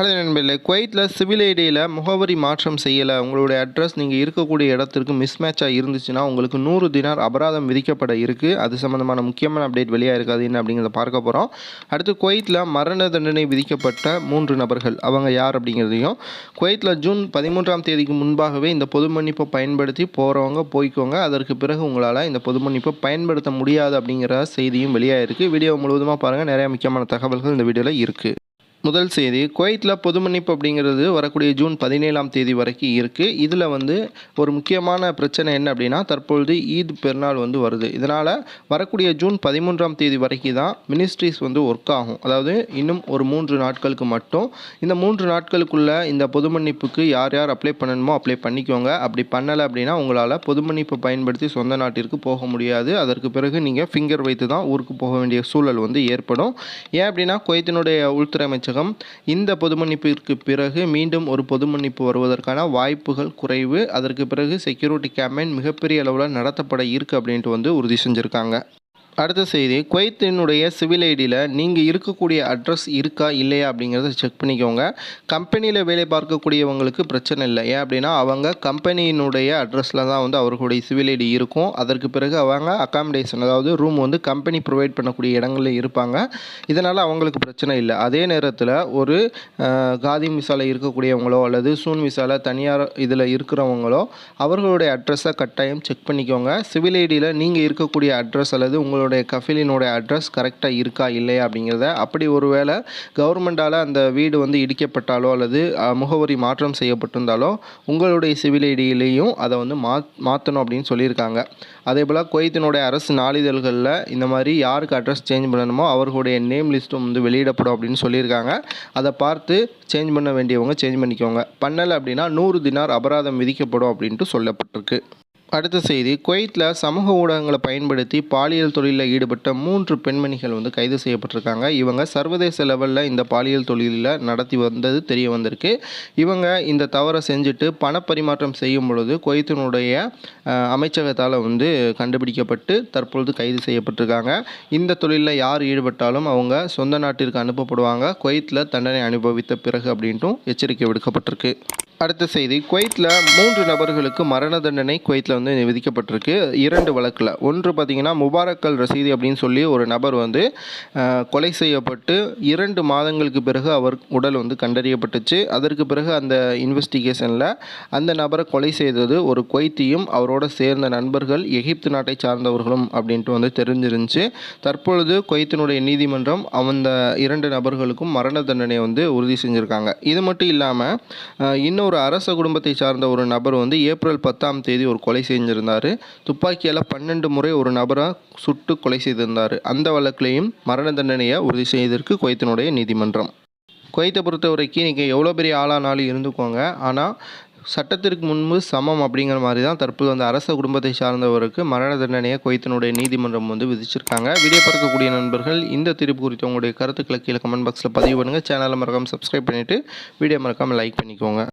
Hello நண்பர்களே குவைத்தில் civil ஐடியில் முகவரி மாற்றம் செய்யலை. உங்களுடைய அட்ரஸ் நீங்கள் இருக்கக்கூடிய இடத்திற்கு மிஸ்மேட்சாக இருந்துச்சுன்னா உங்களுக்கு நூறு தினார் அபராதம் விதிக்கப்பட இருக்குது அது சம்மந்தமான முக்கியமான அப்டேட் வெளியாக இருக்காது என்ன அப்படிங்கிறத பார்க்க போகிறோம் அடுத்து குவைத்தில் மரண தண்டனை விதிக்கப்பட்ட மூன்று நபர்கள். அவங்க யார் அப்படிங்கிறதையும் குவைத்தில் ஜூன் பதிமூன்றாம் தேதிக்கு முன்பாகவே இந்த பொது மன்னிப்பை பயன்படுத்தி போகிறவங்க போய்க்கோங்க. அதற்கு பிறகு உங்களால் இந்த பொது மன்னிப்பை பயன்படுத்த முடியாது அப்படிங்கிற செய்தியும் வெளியாக இருக்குது வீடியோ முழுவதுமாக பாருங்கள் நிறையா முக்கியமான தகவல்கள் இந்த வீடியோவில் இருக்குது முதல் செய்தி குவைத்தில் பொது மன்னிப்பு அப்படிங்கிறது வரக்கூடிய ஜூன் பதினேழாம் தேதி வரைக்கும் இருக்குது இதில் வந்து ஒரு முக்கியமான பிரச்சனை என்ன அப்படின்னா தற்பொழுது ஈத் பெருநாள் வந்து வருது. இதனால் வரக்கூடிய ஜூன் பதிமூன்றாம் தேதி வரைக்கும் தான் மினிஸ்ட்ரிஸ் வந்து ஒர்க் ஆகும். அதாவது இன்னும் ஒரு மூன்று நாட்களுக்கு மட்டும். இந்த மூன்று நாட்களுக்குள்ள இந்த பொது மன்னிப்புக்கு யார் யார் அப்ளை பண்ணணுமோ அப்ளை பண்ணிக்கோங்க. அப்படி பண்ணலை அப்படின்னா உங்களால் பொது மன்னிப்பு பயன்படுத்தி சொந்த நாட்டிற்கு போக முடியாது. அதற்கு பிறகு நீங்கள் ஃபிங்கர் வைத்து தான் ஊருக்கு போக வேண்டிய சூழல் வந்து ஏற்படும். ஏன் அப்படின்னா குவைத்தினுடைய உள்துறை அமைச்சகம் இந்த பொதுமன்னிப்பிற்கு பிறகு மீண்டும் ஒரு பொதுமன்னிப்பு வருவதற்கான வாய்ப்புகள் குறைவு. அதற்கு பிறகு செக்யூரிட்டி கேம்பெயின் மிகப்பெரிய அளவில் நடத்தப்பட இருக்கு அப்படின்ட்டு வந்து உறுதி செஞ்சுருக்காங்க. அடுத்த செய்தி குவைத்தினுடைய சிவில் ஐடியில் நீங்கள் இருக்கக்கூடிய அட்ரஸ் இருக்கா இல்லையா அப்படிங்கிறத செக் பண்ணிக்கோங்க. கம்பெனியில் வேலை பார்க்கக்கூடியவங்களுக்கு பிரச்சனை இல்லை. ஏன் அப்படின்னா அவங்க கம்பெனியினுடைய அட்ரஸில் தான் வந்து அவர்களுடைய சிவில் ஐடி இருக்கும். அதற்கு பிறகு அவங்க அக்காமடேஷன் அதாவது ரூம் வந்து கம்பெனி ப்ரொவைட் பண்ணக்கூடிய இடங்களில் இருப்பாங்க. இதனால் அவங்களுக்கு பிரச்சனை இல்லை. அதே நேரத்தில் ஒரு காதி மிசால இருக்கக்கூடியவங்களோ அல்லது சூன் மிசால தனியார் இதில் இருக்கிறவங்களோ அவர்களுடைய அட்ரஸை கட்டாயம் செக் பண்ணிக்கோங்க. சிவில் ஐடியில் நீங்கள் இருக்கக்கூடிய அட்ரஸ் அல்லது உங்கள் உங்களுடைய கஃபிலினுடைய அட்ரஸ் கரெக்டாக இருக்கா இல்லையா அப்படிங்கிறத அப்படி ஒருவேளை கவர்மெண்டால் அந்த வீடு வந்து இடிக்கப்பட்டாலோ அல்லது முகவரி மாற்றம் செய்யப்பட்டிருந்தாலோ உங்களுடைய சிவில் ஐடியிலையும் அதை வந்து மா மாற்றணும் அப்படின்னு சொல்லியிருக்காங்க. அதே போல் குவைத்தினுடைய அரசு நாளிதழ்களில் இந்த மாதிரி யாருக்கு அட்ரஸ் சேஞ்ச் பண்ணணுமோ அவர்களுடைய நேம் லிஸ்ட்டும் வந்து வெளியிடப்படும் அப்படின்னு சொல்லியிருக்காங்க. அதை பார்த்து சேஞ்ச் பண்ண வேண்டியவங்க சேஞ்ச் பண்ணிக்கோங்க. பண்ணலை அப்படின்னா நூறு தினார் அபராதம் விதிக்கப்படும் அப்படின்ட்டு சொல்லப்பட்டிருக்கு. அடுத்த செய்தி. குவைத்தில் சமூக ஊடகங்களை பயன்படுத்தி பாலியல் தொழிலில் ஈடுபட்ட மூன்று பெண்மணிகள் வந்து கைது செய்யப்பட்டிருக்காங்க. இவங்க சர்வதேச லெவலில் இந்த பாலியல் தொழிலில் நடத்தி வந்தது தெரிய வந்திருக்கு. இவங்க இந்த தவறை செஞ்சுட்டு பணப்பரிமாற்றம் செய்யும் பொழுது குவைத்தினுடைய அமைச்சகத்தால் வந்து கண்டுபிடிக்கப்பட்டு தற்பொழுது கைது செய்யப்பட்டிருக்காங்க. இந்த தொழிலில் யார் ஈடுபட்டாலும் அவங்க சொந்த நாட்டிற்கு அனுப்பப்படுவாங்க. குவைத்தில் தண்டனை அனுபவித்த பிறகு அப்படின்ட்டும் எச்சரிக்கை விடுக்கப்பட்டிருக்கு. அடுத்த செய்தி. குவைத்தில் மூன்று நபர்களுக்கு மரண தண்டனை குவைத்தில் வந்து விதிக்கப்பட்டிருக்கு. இரண்டு வழக்கில். ஒன்று பார்த்தீங்கன்னா முபாரக்கல் ரசீதி அப்படின்னு சொல்லி ஒரு நபர் வந்து கொலை செய்யப்பட்டு இரண்டு மாதங்களுக்கு பிறகு அவர் உடல் வந்து கண்டறியப்பட்டுச்சு. அதற்கு பிறகு அந்த இன்வெஸ்டிகேஷனில் அந்த நபரை கொலை செய்தது ஒரு குவைத்தியும் அவரோட சேர்ந்த நண்பர்கள் எகிப்து நாட்டை சார்ந்தவர்களும் அப்படின்ட்டு வந்து தெரிஞ்சிருந்துச்சு. தற்பொழுது குவைத்தினுடைய நீதிமன்றம் அந்த இரண்டு நபர்களுக்கும் மரண தண்டனை வந்து உறுதி செஞ்சுருக்காங்க. இது மட்டும் இல்லாமல் இன்னொரு ஒரு அரச குடும்பத்தை சார்ந்த ஒரு நபர் வந்து ஏப்ரல் பத்தாம் தேதி ஒரு கொலை செஞ்சிருந்தார். துப்பாக்கியால் பன்னெண்டு முறை ஒரு நபரை சுட்டு கொலை செய்திருந்தார். அந்த வழக்கிலையும் மரண தண்டனையை உறுதி செய்திருக்கு குவைத்தினுடைய நீதிமன்றம். குவைத்தை பொறுத்த வரைக்கும் நீங்கள் எவ்வளோ பெரிய ஆளானாலும் இருந்துக்கோங்க. ஆனால் சட்டத்திற்கு முன்பு சமம் அப்படிங்கிற மாதிரி தான் தற்போது அந்த அரச குடும்பத்தை சார்ந்தவருக்கு மரண தண்டனையை குவைத்தினுடைய நீதிமன்றம் வந்து விதிச்சிருக்காங்க. வீடியோ பார்க்கக்கூடிய நண்பர்கள் இந்த தீர்ப்பு குறித்து உங்களுடைய கருத்துக்களை கீழே கமெண்ட் பாக்ஸில் பதிவு பண்ணுங்கள் சேனலை மறக்காமல் சப்ஸ்கிரைப் பண்ணிவிட்டு வீடியோ மறக்காமல் லைக் பண்ணிக்கோங்க.